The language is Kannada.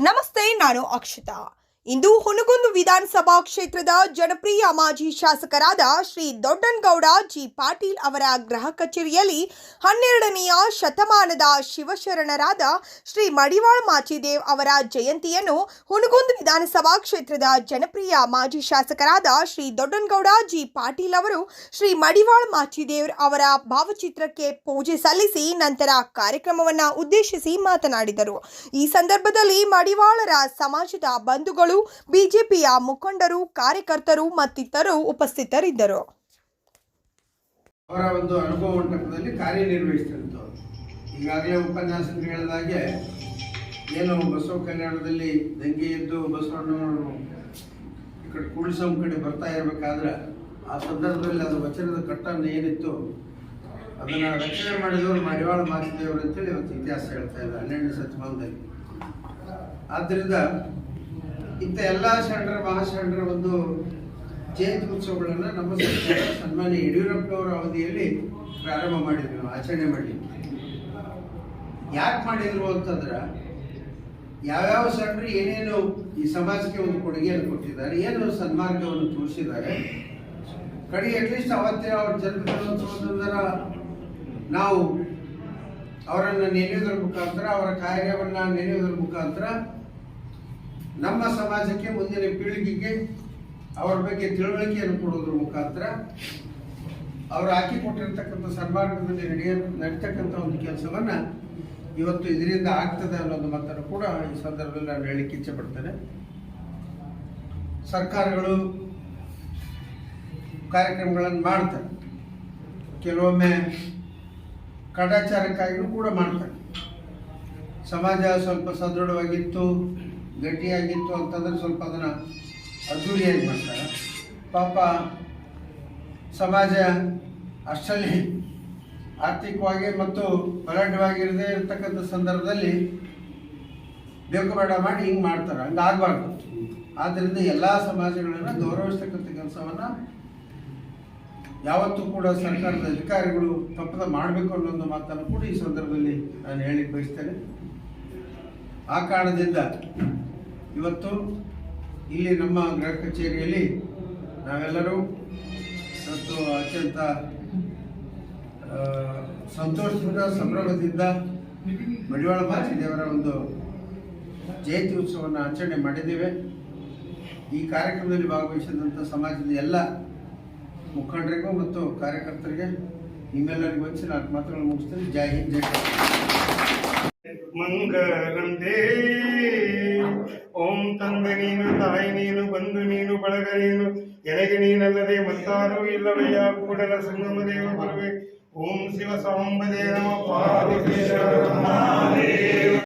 నమస్తే నాను అక్షిత ಇಂದು ಹುನಗುಂದ ವಿಧಾನಸಭಾ ಕ್ಷೇತ್ರದ ಜನಪ್ರಿಯ ಮಾಜಿ ಶಾಸಕರಾದ ಶ್ರೀ ದೊಡ್ಡನಗೌಡ ಜಿ ಪಾಟೀಲ್ ಅವರ ಗೃಹ ಕಚೇರಿಯಲ್ಲಿ ಹನ್ನೆರಡನೆಯ ಶತಮಾನದ ಶಿವಶರಣರಾದ ಶ್ರೀ ಮಡಿವಾಳ ಮಾಚಿದೇವ್ ಅವರ ಜಯಂತಿಯನ್ನು ಹುನಗುಂದ ವಿಧಾನಸಭಾ ಕ್ಷೇತ್ರದ ಜನಪ್ರಿಯ ಮಾಜಿ ಶಾಸಕರಾದ ಶ್ರೀ ದೊಡ್ಡನಗೌಡ ಜಿ ಪಾಟೀಲ್ ಅವರು ಶ್ರೀ ಮಡಿವಾಳ ಮಾಚಿದೇವ್ ಅವರ ಭಾವಚಿತ್ರಕ್ಕೆ ಪೂಜೆ ಸಲ್ಲಿಸಿ ನಂತರ ಕಾರ್ಯಕ್ರಮವನ್ನು ಉದ್ದೇಶಿಸಿ ಮಾತನಾಡಿದರು. ಈ ಸಂದರ್ಭದಲ್ಲಿ ಮಡಿವಾಳರ ಸಮಾಜದ ಬಂಧುಗಳು ಬಿಜೆಪಿಯ ಮುಖಂಡರು, ಕಾರ್ಯಕರ್ತರು ಮತ್ತಿತರರು ಉಪಸ್ಥಿತರಿದ್ದರು. ಅವರ ಒಂದು ಅನುಭವ ಮಂಟಪದಲ್ಲಿ ಕಾರ್ಯನಿರ್ವಹಿಸಿದಂಥವ್ರು. ಈಗಾಗಲೇ ಉಪನ್ಯಾಸಕರು ಹೇಳಿದಾಗೆ ಏನು ಬಸವ ಕಲ್ಯಾಣದಲ್ಲಿ ದಂಗೆ ಎದ್ದು ಬಸವಣ್ಣವರು ಈ ಕಡೆ ಕೂಡಿಸಮ್ ಕಡೆ ಬರ್ತಾ ಇರಬೇಕಾದ್ರೆ ಆ ಸಂದರ್ಭದಲ್ಲಿ ಅದು ವಚನದ ಕಟ್ಟನ್ನು ಏನಿತ್ತು, ಅದನ್ನು ರಕ್ಷಣೆ ಮಾಡಿದವರು ಮಡಿವಾಳ ಮಾಚಿದೇವರು ಅಂತೇಳಿ ಇವತ್ತು ಇತಿಹಾಸ ಹೇಳ್ತಾ ಇದ್ದಾರೆ, ಹನ್ನೆರಡನೇ ಶತಮಾನದಲ್ಲಿ ಆದ್ದರಿಂದ ಇಂಥ ಎಲ್ಲ ಶರಣರ ಮಹಾಶರಣರ ಒಂದು ಜಯಂತಿ ಉತ್ಸವಗಳನ್ನು ನಮ್ಮ ಸರ್ಕಾರ ಸನ್ಮಾನ್ಯ ಯಡಿಯೂರಪ್ಪನವರ ಅವಧಿಯಲ್ಲಿ ಪ್ರಾರಂಭ ಮಾಡಿದ್ವಿ ಆಚರಣೆ ಮಾಡಿ ಯಾಕೆ ಮಾಡಿದ್ರು ಅಂತಂದ್ರೆ, ಯಾವ್ಯಾವ ಶರಣರು ಏನೇನು ಈ ಸಮಾಜಕ್ಕೆ ಒಂದು ಕೊಡುಗೆಯನ್ನು ಕೊಟ್ಟಿದ್ದಾರೆ ಏನು ಸನ್ಮಾರ್ಗವನ್ನು ತೋರಿಸಿದ್ದಾರೆ ಕಡೆಗೆ ಅಟ್ಲೀಸ್ಟ್ ಅವತ್ತಿನ ಅವ್ರ ಅಂತಂದ್ರೆ ನಾವು ಅವರನ್ನು ನೆನೆಯುವುದರ ಮುಖಾಂತರ, ಅವರ ಕಾರ್ಯವನ್ನು ನೆನೆಯುವುದರ ಮುಖಾಂತರ ನಮ್ಮ ಸಮಾಜಕ್ಕೆ ಮುಂದಿನ ಪೀಳಿಗೆಗೆ ಅವರ ಬಗ್ಗೆ ತಿಳುವಳಿಕೆಯನ್ನು ಕೊಡೋದ್ರ ಮುಖಾಂತರ ಅವರು ಹಾಕಿಕೊಟ್ಟಿರ್ತಕ್ಕಂಥ ಸನ್ಮಾರ್ಗದಲ್ಲಿ ನಡೆಯ, ನಡೀತಕ್ಕಂಥ ಒಂದು ಕೆಲಸವನ್ನ ಇವತ್ತು ಇದರಿಂದ ಆಗ್ತದೆ ಅನ್ನೋದು ಮಾತನ್ನು ಕೂಡ ಈ ಸಂದರ್ಭದಲ್ಲಿ ನಾನು ಹೇಳಲಿಕ್ಕೆ ಇಚ್ಛೆ ಪಡ್ತೇನೆ. ಸರ್ಕಾರಗಳು ಕಾರ್ಯಕ್ರಮಗಳನ್ನು ಮಾಡ್ತಾರೆ. ಕೆಲವೊಮ್ಮೆ ಕಡಾಚಾರಕ್ಕಾಗಿಯೂ ಕೂಡ ಮಾಡ್ತಾರೆ. ಸಮಾಜ ಸ್ವಲ್ಪ ಸದೃಢವಾಗಿತ್ತು. ಗಟ್ಟಿಯಾಗಿತ್ತು ಅಂತಂದ್ರೆ ಸ್ವಲ್ಪ ಅದನ್ನು ಅದ್ದೂರಿಯಾಗಿ ಮಾಡ್ತಾರೆ. ಪಾಪ ಸಮಾಜ ಅಷ್ಟರಲ್ಲಿ ಆರ್ಥಿಕವಾಗಿ ಮತ್ತು ಬಲಾಢ್ಯವಾಗಿರದೇ ಇರತಕ್ಕಂಥ ಸಂದರ್ಭದಲ್ಲಿ ಬೇಕು ಬೇಡ ಮಾಡಿ ಹಿಂಗೆ ಮಾಡ್ತಾರೆ. ಹಂಗೆ ಆಗಬಾರ್ದು. ಆದ್ದರಿಂದ ಎಲ್ಲ ಸಮಾಜಗಳನ್ನು ಗೌರವಿಸ್ತಕ್ಕಂಥ ಕೆಲಸವನ್ನು ಯಾವತ್ತೂ ಕೂಡ ಸರ್ಕಾರದ ಅಧಿಕಾರಿಗಳು ತಪ್ಪದ ಮಾಡಬೇಕು ಅನ್ನೋ ಒಂದು ಮಾತನ್ನು ಕೂಡ ಈ ಸಂದರ್ಭದಲ್ಲಿ ನಾನು ಹೇಳಿ ಬಯಸ್ತೇನೆ. ಆ ಕಾರಣದಿಂದ ಇವತ್ತು ಇಲ್ಲಿ ನಮ್ಮ ಗೃಹ ಕಚೇರಿಯಲ್ಲಿ ನಾವೆಲ್ಲರೂ ಮತ್ತು ಅತ್ಯಂತ ಸಂತೋಷದಿಂದ, ಸಂಭ್ರಮದಿಂದ ಮಡಿವಾಳ ಮಾಚಿದೇವರ ಒಂದು ಜಯಂತಿ ಉತ್ಸವವನ್ನು ಆಚರಣೆ ಮಾಡಿದ್ದೇವೆ. ಈ ಕಾರ್ಯಕ್ರಮದಲ್ಲಿ ಭಾಗವಹಿಸಿದಂಥ ಸಮಾಜದ ಎಲ್ಲ ಮುಖಂಡರಿಗೂ ಮತ್ತು ಕಾರ್ಯಕರ್ತರಿಗೆ ನಿಮ್ಮೆಲ್ಲರಿಗೂ ಹೆಚ್ಚಿನ ಮಾತುಗಳನ್ನು ಮುಗಿಸ್ತೇನೆ. ಜೈ ಹಿಂದ್, ಜೈ ಕರ್ನಾಟಕ. ದೇ ಓಂ ತಂದೆ ನೀನು, ತಾಯಿ ನೀನು, ಬಂಧು ನೀನು, ಬಳಗ ನೀನು ಎನಗೆ ನೀನಲ್ಲದೆ ಮತ್ತಾರು ಇಲ್ಲವಯ್ಯ. ಕೂಡಲ ಸಂಗಮ ದೇವ ಬರುವೆ ಓಂ ಶಿವ ಸಾಂಬದೇ ನಮ. ಪಾರ್ವತಿ